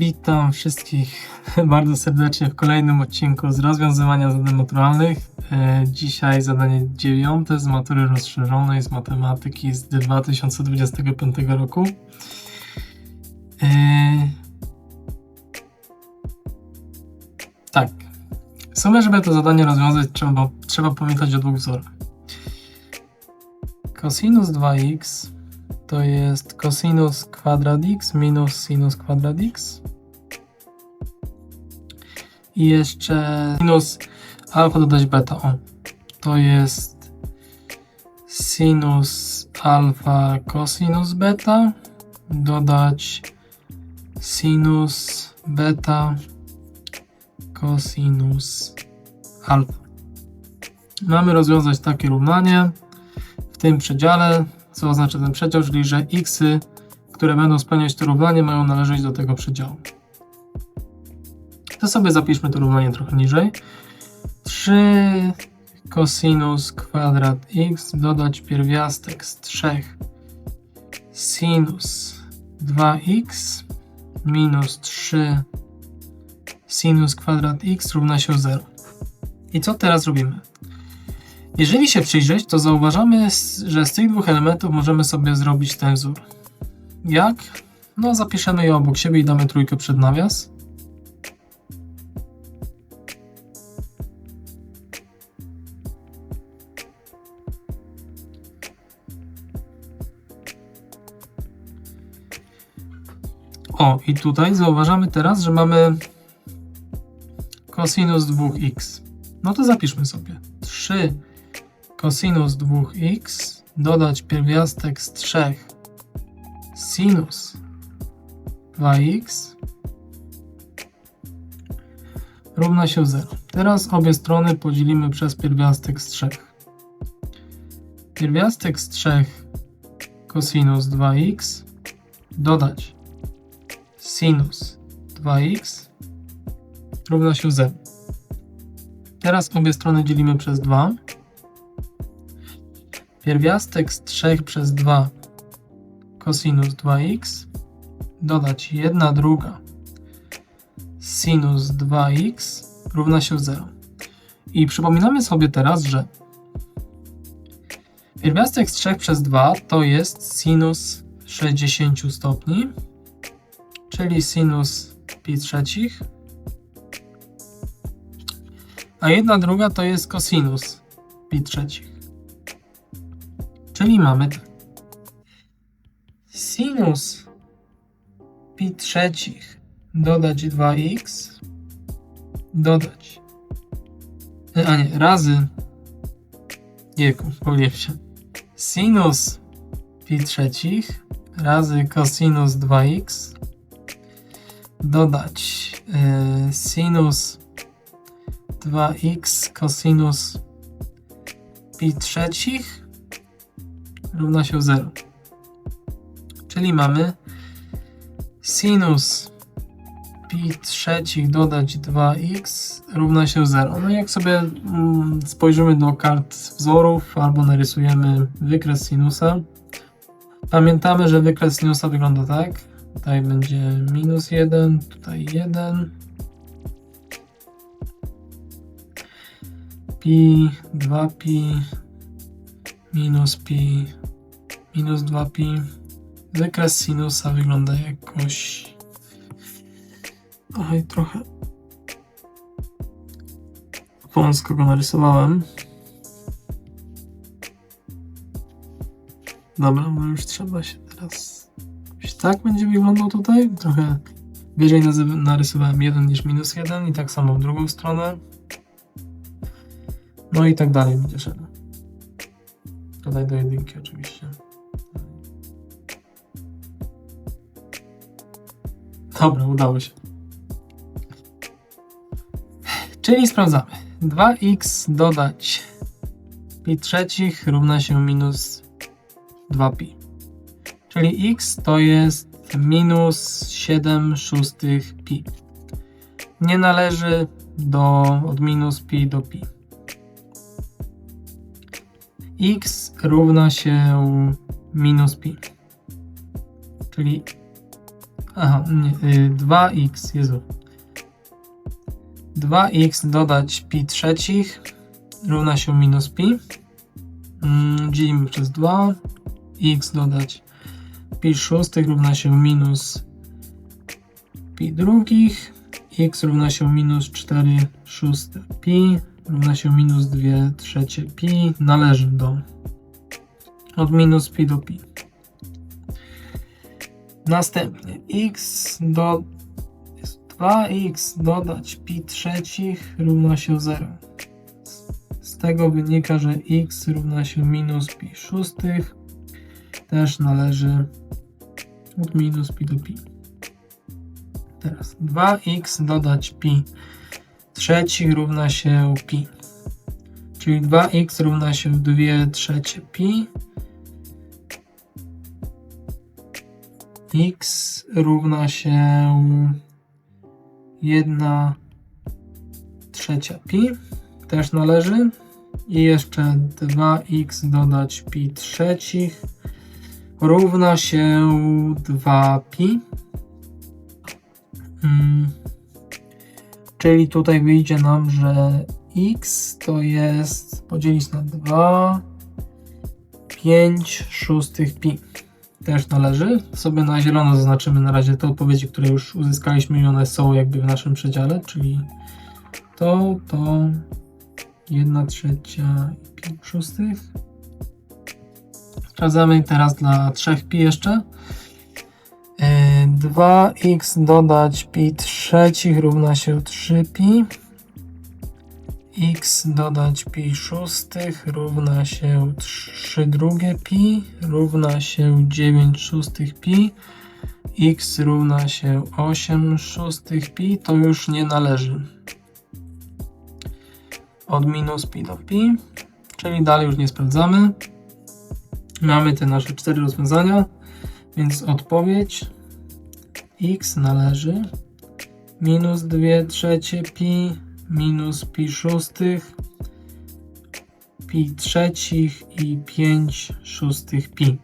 Witam wszystkich bardzo serdecznie w kolejnym odcinku z rozwiązywania zadań maturalnych. E, Dzisiaj zadanie dziewiąte z matury rozszerzonej z matematyki z 2025 roku. E, Tak. W sumie, żeby to zadanie rozwiązać, trzeba, trzeba pamiętać o dwóch wzorach. Cosinus 2x to jest cosinus kwadrat x minus sinus kwadrat x. I jeszcze sinus alfa dodać beta. O, to jest sinus alfa cosinus beta dodać sinus beta cosinus alfa. Mamy rozwiązać takie równanie w tym przedziale, co oznacza ten przedział, czyli że xy, które będą spełniać to równanie, mają należeć do tego przedziału. To sobie zapiszmy to równanie trochę niżej. 3 cosinus kwadrat x dodać pierwiastek z 3 sinus 2x minus 3 sinus kwadrat x równa się 0. I co teraz robimy? Jeżeli się przyjrzeć, to zauważamy, że z tych dwóch elementów możemy sobie zrobić ten wzór. Jak? No, zapiszemy je obok siebie i damy trójkę przed nawias. O, i tutaj zauważamy teraz, że mamy cosinus 2x. No to zapiszmy sobie. 3 cosinus 2x dodać pierwiastek z 3 sinus 2x równa się 0. Teraz obie strony podzielimy przez pierwiastek z 3. Pierwiastek z 3 cosinus 2x dodać sinus 2x równa się 0. Teraz obie strony dzielimy przez 2. Pierwiastek z 3 przez 2 cosinus 2x dodać 1 druga sinus 2x równa się 0. I przypominamy sobie teraz, że pierwiastek z 3 przez 2 to jest sinus 60 stopni, czyli sinus pi trzecich a jedna druga to jest cosinus pi trzecich. Mamy. Sinus pi trzecich dodać 2x dodać a nie, razy jejku, pomyliłem się sinus pi trzecich razy cosinus 2x dodać yy, sinus 2x cosinus pi trzecich równa się 0. Czyli mamy sinus pi trzecich dodać 2x równa się 0. No i jak sobie mm, spojrzymy do kart wzorów albo narysujemy wykres sinusa, pamiętamy, że wykres sinusa wygląda tak. Tutaj będzie minus 1, tutaj 1, pi, 2pi, minus pi, minus 2pi. Wykres sinusa wygląda jakoś... Oj, trochę wąsko go narysowałem. Dobra, no już trzeba się teraz... Już tak będzie wyglądał tutaj. Trochę wyżej narysowałem 1 niż minus 1 i tak samo w drugą stronę. No i tak dalej będzie szedł. Dodaj do jedynki oczywiście. Dobra, udało się. Czyli sprawdzamy. 2x dodać pi trzecich równa się minus 2pi. Czyli x to jest minus 7 szóstych pi. Nie należy do, od minus pi do pi x równa się minus pi. Czyli Aha, nie, y, 2x, Jezu. 2x dodać pi trzecich równa się minus pi. Mm, Dzielimy przez 2. x dodać pi szóstych równa się minus pi drugich. x równa się minus 4 szóste pi równa się minus 2 trzecie pi należy do od minus pi do pi. Następnie x do jest 2x dodać pi trzecich równa się 0. Z tego wynika, że x równa się minus pi szóstych też należy od minus pi do pi. Teraz 2x dodać pi trzecich równa się pi. Czyli 2x równa się 2 trzecie pi. X równa się 1 trzecia pi. Też należy. I jeszcze 2x dodać pi trzecich równa się 2 pi. Mm. Czyli tutaj wyjdzie nam, że x to jest podzielić na 2 5 szóstych pi. Też należy. Sobie na zielono zaznaczymy na razie te odpowiedzi, które już uzyskaliśmy i one są jakby w naszym przedziale, czyli to, to 1 trzecia i 5 szóstych. Sprawdzamy teraz dla 3 pi jeszcze. Yy, 2x dodać pi trzecich równa się 3 pi. X dodać pi szóstych równa się 3 drugie pi równa się 9 szóstych pi. x równa się 8 szóstych pi. To już nie należy. Od minus pi do pi. Czyli dalej już nie sprawdzamy. Mamy te nasze cztery rozwiązania. Więc odpowiedź x należy minus 2 trzecie pi minus pi szóstych pi trzecich i 5 szóstych pi.